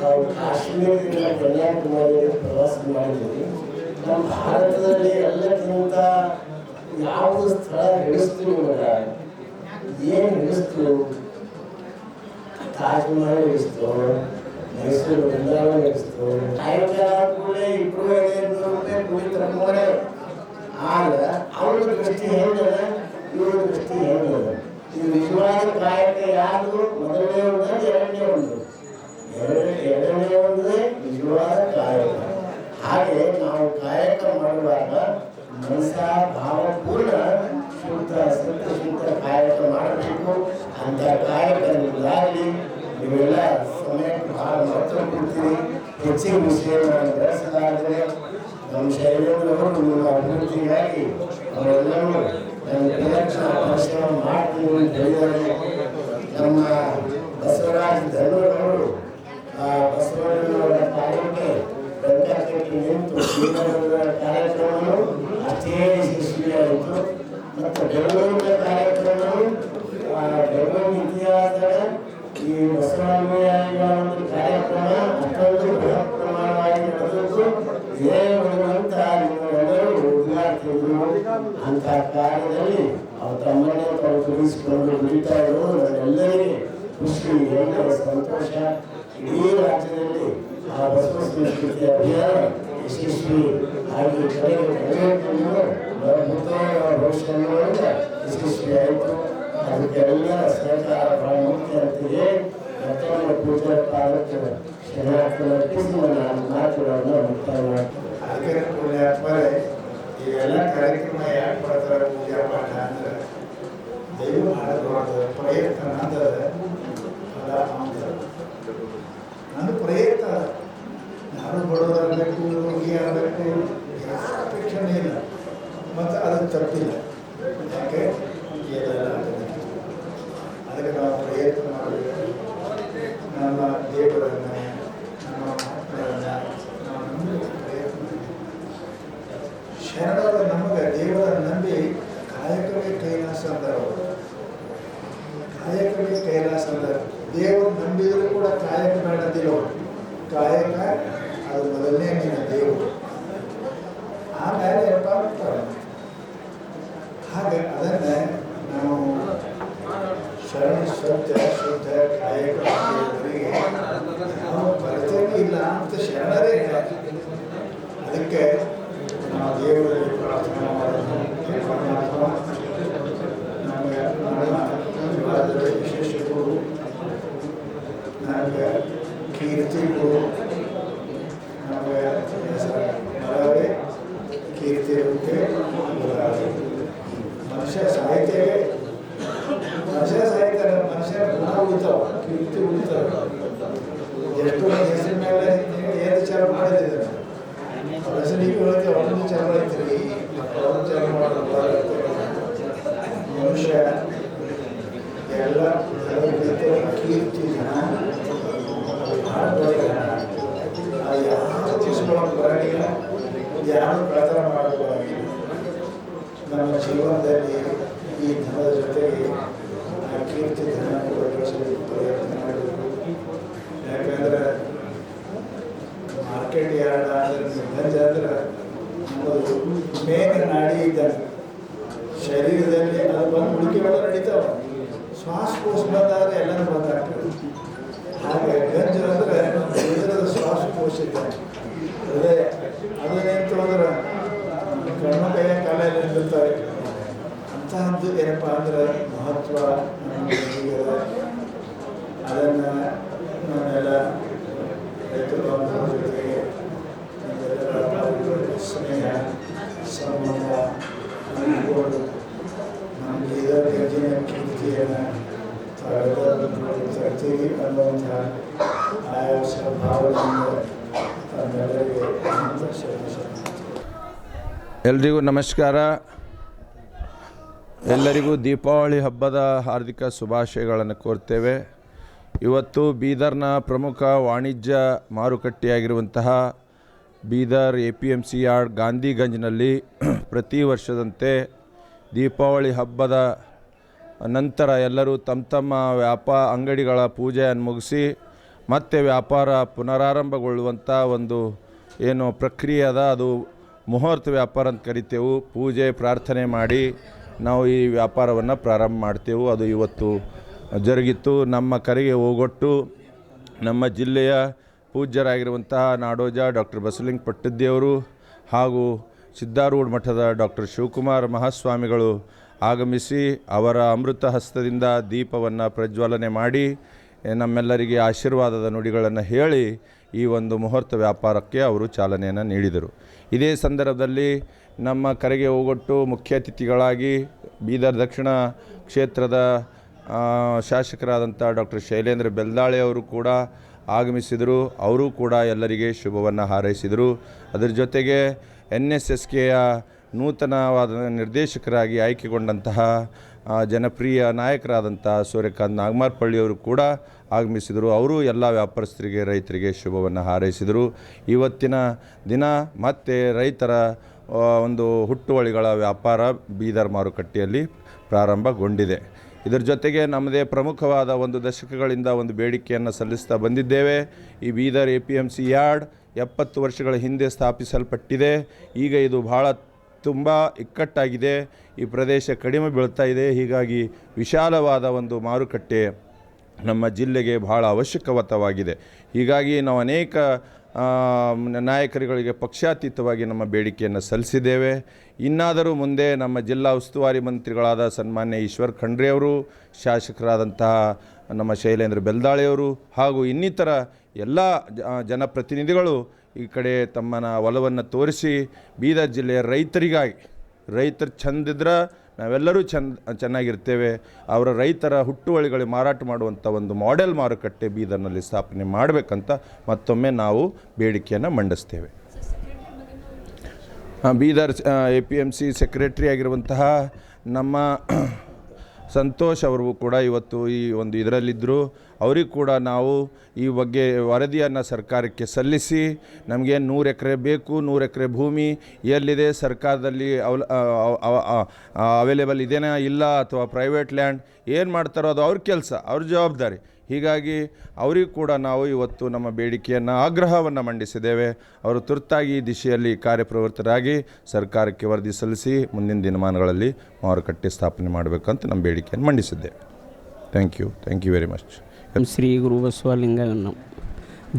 ನಾವು ಕಾಶ್ಮೀರದಿಂದ ಕನ್ಯಾಕುಮಾರಿ ಪ್ರವಾಸ ಮಾಡಿದ್ವಿ ನಮ್ಮ ಭಾರತದಲ್ಲಿ ಎಲ್ಲಕ್ಕಿಂತ ಯಾವುದು ಸ್ಥಳ ಹಿಡಿಸ್ತು ನಿಮಗೆ ಏನು ಹಿಡಿಸ್ತು ತಾಜ್ಮಹಲ್ ಹಿಡಿಸ್ತು ಮೈಸೂರು ಬೃಂದಾವನ ಹಿಡಿಸ್ತು ಟೈಮ್ ಕೂಡ ಇಬ್ಬರು ಐದು ರೂಪಾಯಿ ಕುಡಿ ತಗೊಂಡ್ರೆ ಆದ್ರೆ ಅವ್ರ ದೃಷ್ಟಿ ಹೆಂಗದ ಇವ್ರ ದೃಷ್ಟಿ ಹೆಂಗದ ಇದು ನಿಜವಾದ ಕಾಯಕ ಯಾರು ಮೊದಲನೇ ಒಂದು ಎರಡನೇ ಒಂದು ಎರಡು ಎರಡನೇ ಒಂದೇ ನಿಜವಾದ ಕಾಯಕ ಹಾಗೆ ನಾವು ಕಾಯಕ ಮಾಡುವಾಗ ಮನಸ ಭಾವಪೂರ್ಣ ಶುದ್ಧ ಸತ್ಯ ಶುದ್ಧ ಕಾಯಕ ಮಾಡಬೇಕು. ಅಂತ ಕಾಯಕ ನಿಮ್ಮದಾಗಲಿ ನೀವೆಲ್ಲ ಸಮಯಕ್ಕೆ ಬಹಳ ಮಹತ್ವ ಕೊಡ್ತೀರಿ. ಹೆಚ್ಚಿನ ವಿಷಯ ನಾನು ಬೆಳೆಸಲಾದರೆ ನಮ್ಮ ಶೈಲೇಂದ್ರವರು ನಿಮ್ಮ ಅಭಿವೃದ್ಧಿಗಾಗಿ ಅವರೆಲ್ಲರೂ ನನ್ನ ವಿಲಕ್ಷಣ ಪರಿಶ್ರಮ ಮಾಡ್ತೀನಿ ಅಂತ ಹೇಳಿದ್ದಾರೆ. ನಮ್ಮ ಬಸವರಾಜ ಧರ್ಮರವರು ಆ ಕಾರ್ಯಕ್ಕೆ ಬೆಂಕಿ ನಿಂತು ಜೀವನದ ಕಾರ್ಯಕ್ರಮವು ಅಷ್ಟೇ ಯಶಸ್ವಿಯಾಯಿತು ಮತ್ತು ಬೆಂಗಳೂರಿನ ಕಾರ್ಯಕ್ರಮವು ಆ, ಬೆಂಗಳೂರು ಇತಿಹಾಸದ ಈ ಬಸವಣ್ಣಯ್ಯ ಒಂದು ಕಾರ್ಯಕ್ರಮ ಅಷ್ಟೊಂದು ಬೃಹತ್ ಪ್ರಮಾಣವಾಗಿ ನಡೆದದ್ದು ಇದೇ ಬರುವಂತ ನಿಮ್ಮೆಲ್ಲರೂ ವಿದ್ಯಾರ್ಥಿಗಳು ಅಂತ ಕಾರ್ಯದಲ್ಲಿ ಅವ್ರ ತಮ್ಮನ್ನೇ ತಾವು ತೊಡಗಿಸಿಕೊಂಡು ದುಡಿತಾ ಇರೋದು ನಮ್ಮೆಲ್ಲರಿಗೆ ಖುಷಿ ಹೆಮ್ಮೆ ಸಂತೋಷ ಇಡೀ ರಾಜ್ಯದಲ್ಲಿ ಆ ಬಸವ ಸಂಸ್ಕೃತಿ ಯಶಸ್ವಿ ಅದಕ್ಕೆಲ್ಲ ಸಹಕಾರ ಬಹಳ ಮುಖ್ಯ ಅಂತ ಹೇಳಿ ಮತ್ತೊಮ್ಮೆ ಪೂಜಾ ಪಾದಕ್ಕೆ ಶರಣಾರ್ಥಿ ಅರ್ಪಿಸಿ ನಾನು ಮಾತುಗಳನ್ನು ಕಾರ್ಯಕ್ರಮ ಯಾಕೆ ಮಾಡ್ತಾರೆ ಪ್ರಯತ್ನ ಅಂದ್ರೆ ಪ್ರಯತ್ನ ನಾನು ಬಡವರಾಗಬೇಕು ರೋಗಿ ಆಗಬೇಕು ಯಾವ ಅಪೇಕ್ಷಣೆ ಇಲ್ಲ ಮತ್ತು ಅದು ತಪ್ಪಿಲ್ಲ ಯಾಕೆ ಅದಕ್ಕೆ ನಾವು ಪ್ರಯತ್ನ ಮಾಡಬೇಕು ನಮ್ಮ ದೇವರನ್ನ, ನಮ್ಮ ಮಕ್ಕಳನ್ನ ನಾವು ಪ್ರಯತ್ನ. ಶರಣರು ನಮಗೆ ದೇವರ ನಂಬಿ ಕಾಯಕವೇ ಕೈಲಾಸ ಅಂದರು. ಕಾಯಕವೇ ಕೈಲಾಸ ಅಂದರು. ದೇವರು ನಂಬಿದರೂ ಕೂಡ ಕಾಯಕ ಬೇಡದಿಲ್ಲ ಅದು ಮೊದಲನೇ ನಿನ್ನ ದೇವರು. ಏನಪ್ಪ ಮಾಡ್ತಾರೆ ಹಾಗೆ ಅದನ್ನೇ ನಾವು ಶರಣ ಸತ್ಯ ಶುದ್ಧ ಕಾಯಕ ಭಕ್ತಿಯವರಿಗೆ ನಾವು ಬರ್ತೇನೆ ಇಲ್ಲ ಅಂತ ಶರಣರೇ ಇಲ್ಲ ಅದಕ್ಕೆ ನಾವು ದೇವರಲ್ಲಿ ಪ್ರಾರ್ಥನೆ ಮಾಡೋದು ಪರಮಾತ್ಮ ನಮಗೆ ನಮ್ಮ ವಿವಾದದ ವಿಶೇಷ ಗುರು ನಮಗೆ ಕೀರ್ತಿ ಗುರು ನಮಗೆ ಮರವೇ ಕೀರ್ತಿ ರೂಪೆ ಗುರಾವೆ. ಮನುಷ್ಯ ಸಾಹಿತ್ಯವೇ ಮನುಷ್ಯ ಸಾಹಿತ್ಯ ಮನುಷ್ಯ ಗುಣ ಉಳಿತಾವ ಕೀರ್ತಿ ಉಳಿತಾವ ಎಷ್ಟು ಮಂದಿ ಹೆಸರಿನ ಮೇಲೆ ಏನು ವಿಚಾರ ಮಾಡಿದ್ರೆ ಹೆಸರಿಗೆ ಒಳಗೆ ಒಂದು ವಿಚಾರ ಐತ್ರಿ ಅವ್ರ ವಿಚಾರ ಮಾಡೋದು ಮನುಷ್ಯ ಎಲ್ಲ ಎಲ್ಲರ ಕೀರ್ತಿ ಜನ ಆಡ್ದವ್ರ ಜನ ಅದು ಯಾರು ತಿಳಿಸ್ಕೊಳ್ಳೋಕೆ ಬರಂಗಿಲ್ಲ ಯಾರು ಪ್ರಚಾರ ಮಾಡಬೇಕಾಗಿಲ್ಲ ನಮ್ಮ ಜೀವನದಲ್ಲಿ ಈ ಧನದ ಜೊತೆಗೆ ಆ ಕೀರ್ತಿ ಧನ ಕೂಡ ಗಳಿಸಲಿಕ್ಕೆ ಪ್ರಯತ್ನ ಮಾಡಬೇಕು ಯಾಕಂದ್ರೆ ಮಾರ್ಕೆಟ್ ಯಾರ್ಡ್ ಅಂದ್ರೆ ಮೇನ್ ನಾಡಿ ಇದ್ದಂಗೆ ಶರೀರದಲ್ಲಿ ಅದು ಬಂದು ಉಳಿಕೆಗಳು ನಡೀತಾವೆ ಶ್ವಾಸಕೋಶ ಬಂದಾದ್ರೆ ಎಲ್ಲರೂ ಬಂದಾಗ್ತದೆ ಹಾಗೆ ಗಂಜ ಅಂದ್ರೆ ಹೃದಯದ ಶ್ವಾಸಕೋಶ ಇದ್ದಂಗೆ ಅದೇ ಅದು ನಿಂತು ಅಂದ್ರೆ ಕಣ್ಣು ಕೈಯ ಕಾಲ ಎಲ್ಲ ನಿಂತಿರ್ತಾರೆ ಅಂತಹದ್ದು ಏನಪ್ಪ ಅಂದ್ರೆ ಮಹತ್ವ ಅದನ್ನು ನಾವೆಲ್ಲ ರೈತರ ಬಾಂಧವರ ಜೊತೆಗೆ ನಮ್ಮೆಲ್ಲರ ಸ್ನೇಹ ಸಂಬಂಧ ನಂಬಿಕೊಂಡು ನಮಗೆ ಇದರ ಗಂಜಿನ ಕೀರ್ತಿಯನ್ನು ತರ್ತೀವಿ ಅನ್ನುವಂತಹ ಎಲ್ರಿಗೂ ನಮಸ್ಕಾರ. ಎಲ್ಲರಿಗೂ ದೀಪಾವಳಿ ಹಬ್ಬದ ಹಾರ್ದಿಕ ಶುಭಾಶಯಗಳನ್ನು ಕೋರ್ತೇವೆ. ಇವತ್ತು ಬೀದರ್ನ ಪ್ರಮುಖ ವಾಣಿಜ್ಯ ಮಾರುಕಟ್ಟೆಯಾಗಿರುವಂತಹ Bidar A P M C yard ಗಾಂಧಿಗಂಜ್ನಲ್ಲಿ ಪ್ರತಿ ವರ್ಷದಂತೆ ದೀಪಾವಳಿ ಹಬ್ಬದ ನಂತರ ಎಲ್ಲರೂ ತಮ್ಮ ತಮ್ಮ ವ್ಯಾಪಾರ ಅಂಗಡಿಗಳ ಪೂಜೆಯನ್ನು ಮುಗಿಸಿ ಮತ್ತೆ ವ್ಯಾಪಾರ ಪುನರಾರಂಭಗೊಳ್ಳುವಂಥ ಒಂದು ಏನು ಪ್ರಕ್ರಿಯೆ ಅದ ಅದು ಮುಹೂರ್ತ ವ್ಯಾಪಾರ ಅಂತ ಕರಿತೇವೆ. ಪೂಜೆ, ಪ್ರಾರ್ಥನೆ ಮಾಡಿ ನಾವು ಈ ವ್ಯಾಪಾರವನ್ನು ಪ್ರಾರಂಭ ಮಾಡ್ತೇವೆ. ಅದು ಇವತ್ತು ಜರುಗಿತು ನಮ್ಮ ಕರೆಗೆ ಹೋಗೊಟ್ಟು ನಮ್ಮ ಜಿಲ್ಲೆಯ ಪೂಜ್ಯರಾಗಿರುವಂತಹ ನಾಡೋಜ ಡಾಕ್ಟರ್ ಬಸಲಿಂಗ ಪಟ್ಟದ್ದೇವರು ಹಾಗೂ ಸಿದ್ಧಾರೂಢ ಮಠದ ಡಾಕ್ಟರ್ ಶಿವಕುಮಾರ್ ಮಹಾಸ್ವಾಮಿಗಳು ಆಗಮಿಸಿ ಅವರ ಅಮೃತ ಹಸ್ತದಿಂದ ದೀಪವನ್ನು ಪ್ರಜ್ವಲನೆ ಮಾಡಿ, ನಮ್ಮೆಲ್ಲರಿಗೆ ಆಶೀರ್ವಾದದ ನುಡಿಗಳನ್ನು ಹೇಳಿ ಈ ಒಂದು ಮುಹೂರ್ತ ವ್ಯಾಪಾರಕ್ಕೆ ಅವರು ಚಾಲನೆಯನ್ನು ನೀಡಿದರು. ಇದೇ ಸಂದರ್ಭದಲ್ಲಿ ನಮ್ಮ ಕರೆಗೆ ಹೋಗೊಟ್ಟು ಮುಖ್ಯ ಅತಿಥಿಗಳಾಗಿ ಬೀದರ್ ದಕ್ಷಿಣ ಕ್ಷೇತ್ರದ ಶಾಸಕರಾದಂಥ ಡಾಕ್ಟರ್ ಶೈಲೇಂದ್ರ ಬೆಲ್ದಾಳೆ ಅವರು ಕೂಡ ಆಗಮಿಸಿದರು. ಅವರು ಕೂಡ ಎಲ್ಲರಿಗೆ ಶುಭವನ್ನು ಹಾರೈಸಿದರು. ಅದರ ಜೊತೆಗೆ ಎನ್ ಎಸ್ ಎಸ್ ಕೆಯ ನೂತನವಾದ ನಿರ್ದೇಶಕರಾಗಿ ಆಯ್ಕೆಗೊಂಡಂತಹ ಜನಪ್ರಿಯ ನಾಯಕರಾದಂಥ ಸೂರ್ಯಕಾಂತ್ ನಾಗಮಾರ್ಪಳ್ಳಿಯವರು ಕೂಡ ಆಗಮಿಸಿದರು. ಅವರು ಎಲ್ಲ ವ್ಯಾಪಾರಸ್ಥರಿಗೆ, ರೈತರಿಗೆ ಶುಭವನ್ನು ಹಾರೈಸಿದರು. ಇವತ್ತಿನ ದಿನ ಮತ್ತೆ ರೈತರ ಒಂದು ಹುಟ್ಟುವಳಿಗಳ ವ್ಯಾಪಾರ ಬೀದರ್ ಮಾರುಕಟ್ಟೆಯಲ್ಲಿ ಪ್ರಾರಂಭಗೊಂಡಿದೆ. ಇದರ ಜೊತೆಗೆ ನಮ್ಮದೇ ಪ್ರಮುಖವಾದ ಒಂದು ದಶಕಗಳಿಂದ ಒಂದು ಬೇಡಿಕೆಯನ್ನು ಸಲ್ಲಿಸ್ತಾ ಬಂದಿದ್ದೇವೆ. ಈ Bidar A P M C yard ಎಪ್ಪತ್ತು ವರ್ಷಗಳ ಹಿಂದೆ ಸ್ಥಾಪಿಸಲ್ಪಟ್ಟಿದೆ. ಈಗ ಇದು ಬಹಳ ತುಂಬ ಇಕ್ಕಟ್ಟಾಗಿದೆ. ಈ ಪ್ರದೇಶ ಕಡಿಮೆ ಬೀಳ್ತಾ ಇದೆ. ಹೀಗಾಗಿ ವಿಶಾಲವಾದ ಒಂದು ಮಾರುಕಟ್ಟೆ ನಮ್ಮ ಜಿಲ್ಲೆಗೆ ಬಹಳ ಅವಶ್ಯಕವತವಾಗಿದೆ. ಹೀಗಾಗಿ ನಾವು ಅನೇಕ ನಾಯಕರುಗಳಿಗೆ ಪಕ್ಷಾತೀತವಾಗಿ ನಮ್ಮ ಬೇಡಿಕೆಯನ್ನು ಸಲ್ಲಿಸಿದ್ದೇವೆ. ಇನ್ನಾದರೂ ಮುಂದೆ ನಮ್ಮ ಜಿಲ್ಲಾ ಉಸ್ತುವಾರಿ ಮಂತ್ರಿಗಳಾದ ಸನ್ಮಾನ್ಯ ಈಶ್ವರ್ ಖಂಡ್ರೆಯವರು ಶಾಸಕರಾದಂತಹ ನಮ್ಮ ಶೈಲೇಂದ್ರ ಬೆಲ್ದಾಳೆಯವರು ಹಾಗೂ ಇನ್ನಿತರ ಎಲ್ಲ ಜನಪ್ರತಿನಿಧಿಗಳು ಈ ಕಡೆ ತಮ್ಮನ ಒಲವನ್ನು ತೋರಿಸಿ ಬೀದರ್ ಜಿಲ್ಲೆಯ ರೈತರಿಗಾಗಿ, ರೈತರು ಚಂದಿದ್ರೆ ನಾವೆಲ್ಲರೂ ಚೆಂದ, ಚೆನ್ನಾಗಿರ್ತೇವೆ. ಅವರ ರೈತರ ಹುಟ್ಟುವಳಿಗಳಿಗೆ ಮಾರಾಟ ಮಾಡುವಂಥ ಒಂದು ಮಾಡೆಲ್ ಮಾರುಕಟ್ಟೆ ಬೀದರ್ನಲ್ಲಿ ಸ್ಥಾಪನೆ ಮಾಡಬೇಕಂತ ಮತ್ತೊಮ್ಮೆ ನಾವು ಬೇಡಿಕೆಯನ್ನು ಮಂಡಿಸ್ತೇವೆ. Bidar A P M C secretary ಆಗಿರುವಂತಹ ನಮ್ಮ ಸಂತೋಷ್ ಅವರು ಕೂಡ ಇವತ್ತು ಈ ಒಂದು ಇದರಲ್ಲಿದ್ದರು ಅವರಿಗೂ ಕೂಡ ನಾವು ಈ ಬಗ್ಗೆ ವರದಿಯನ್ನು ಸರ್ಕಾರಕ್ಕೆ ಸಲ್ಲಿಸಿ, ನಮಗೆ ನೂರು ಎಕರೆ ಬೇಕು, ನೂರು ಎಕರೆ ಭೂಮಿ, ಎಲ್ಲಿದೆ, ಸರ್ಕಾರದಲ್ಲಿ ಅವಲ ಅವೈಲೇಬಲ್ ಇದೇನಾ ಇಲ್ಲ ಅಥವಾ ಪ್ರೈವೇಟ್ ಲ್ಯಾಂಡ್ ಏನು ಮಾಡ್ತಾರೋ ಅದು ಅವ್ರ ಕೆಲಸ, ಅವ್ರ ಜವಾಬ್ದಾರಿ. ಹೀಗಾಗಿ ಅವರಿಗೂ ಕೂಡ ನಾವು ಇವತ್ತು ನಮ್ಮ ಬೇಡಿಕೆಯನ್ನು, ಆಗ್ರಹವನ್ನು ಮಂಡಿಸಿದ್ದೇವೆ. ಅವರು ತುರ್ತಾಗಿ ಈ ದಿಶೆಯಲ್ಲಿ ಕಾರ್ಯಪ್ರವೃತ್ತರಾಗಿ ಸರ್ಕಾರಕ್ಕೆ ವರದಿ ಸಲ್ಲಿಸಿ ಮುಂದಿನ ದಿನಮಾನಗಳಲ್ಲಿ ಮಾರುಕಟ್ಟೆ ಸ್ಥಾಪನೆ ಮಾಡಬೇಕಂತ ನಮ್ಮ ಬೇಡಿಕೆಯನ್ನು ಮಂಡಿಸಿದ್ದೇವೆ. Thank you thank you very much Shri Guru ಬಸವಲಿಂಗನ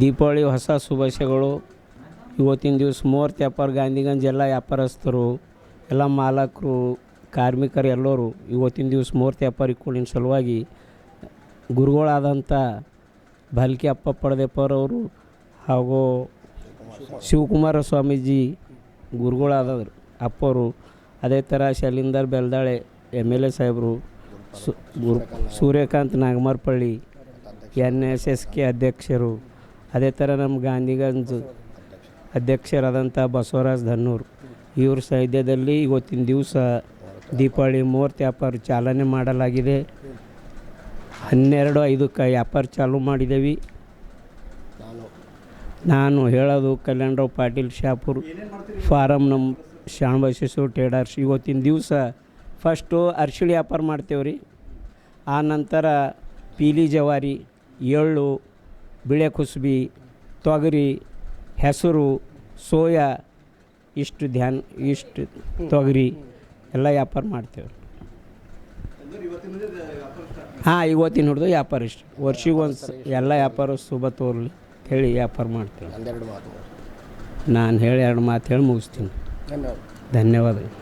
Deepavali ಹೊಸ ಶುಭಾಶಯಗಳು. ಇವತ್ತಿನ ದಿವಸ ಮೂವತ್ತು ವ್ಯಾಪಾರ, ಗಾಂಧಿಗಂಜ್ ಎಲ್ಲ ವ್ಯಾಪಾರಸ್ಥರು, ಎಲ್ಲ ಮಾಲಕರು, ಕಾರ್ಮಿಕರು ಎಲ್ಲರೂ ಇವತ್ತಿನ ದಿವಸ ಮೂವತ್ತು ಕೂಡಿನ ಸಲುವಾಗಿ ಗುರುಗಳಾದಂಥ ಭಲ್ಕಿ ಅಪ್ಪ ಪಡದೆಪ್ಪರವರು ಹಾಗೂ ಶಿವಕುಮಾರ ಸ್ವಾಮೀಜಿ ಗುರುಗಳಾದವರು. ಅಪ್ಪವರು ಅದೇ ಥರ Shailendar Beldale, M L A ಸಾಹೇಬರು, ಸು, Guru, Suryakant Nagamarpalli, N S S K ಅಧ್ಯಕ್ಷರು, ಅದೇ ಥರ ನಮ್ಮ ಗಾಂಧಿಗಂಜ್ ಅಧ್ಯಕ್ಷರಾದಂಥ ಬಸವರಾಜ್ ಧನ್ನೂರು, ಇವ್ರ ಸಾಹಿತ್ಯದಲ್ಲಿ ಇವತ್ತಿನ ದಿವಸ ದೀಪಾವಳಿ ಮೂವತ್ತು ವ್ಯಾಪಾರ ಚಾಲನೆ ಮಾಡಲಾಗಿದೆ. ಹನ್ನೆರಡು ಐದಕ್ಕೆ ವ್ಯಾಪಾರ ಚಾಲೂ ಮಾಡಿದ್ದೇವೆ ನಾನು ಹೇಳೋದು ಕಲ್ಯಾಣರಾವ್ ಪಾಟೀಲ್ ಶಾಪುರ್ ಫಾರಮ್ ನಮ್ಮ ಶಾಣಬಸೇಶ್ವರ ಟೇಡರ್ಸ್. ಇವತ್ತಿನ ದಿವಸ ಫಸ್ಟು ಅರ್ಶಿಳಿ ವ್ಯಾಪಾರ ಮಾಡ್ತೇವೆ ರೀ ಆ ನಂತರ ಪೀಲಿ ಜವಾರಿ, ಎಳ್ಳು, ಬಿಳೆ ಕುಸುಬಿ, ತೊಗರಿ, ಹೆಸರು, ಸೋಯಾ, ಇಷ್ಟು ಧ್ಯಾನ, ಇಷ್ಟು ತೊಗರಿ ಎಲ್ಲ ವ್ಯಾಪಾರ ಮಾಡ್ತೇವೆ ಹಾಂ ಇವತ್ತಿನ ಹಿಡಿದು ವ್ಯಾಪಾರ ಇಷ್ಟು. ವರ್ಷಿಗೆ ಒಂದು ಎಲ್ಲ ವ್ಯಾಪಾರ ಶುಭ ತೋರಲಿ. ಹೇಳಿ ವ್ಯಾಪಾರ ಮಾಡ್ತೀನಿ. ನಾನು ಹೇಳಿ ಎರಡು ಮಾತು ಹೇಳಿ ಮುಗಿಸ್ತೀನಿ. ಧನ್ಯವಾದಗಳು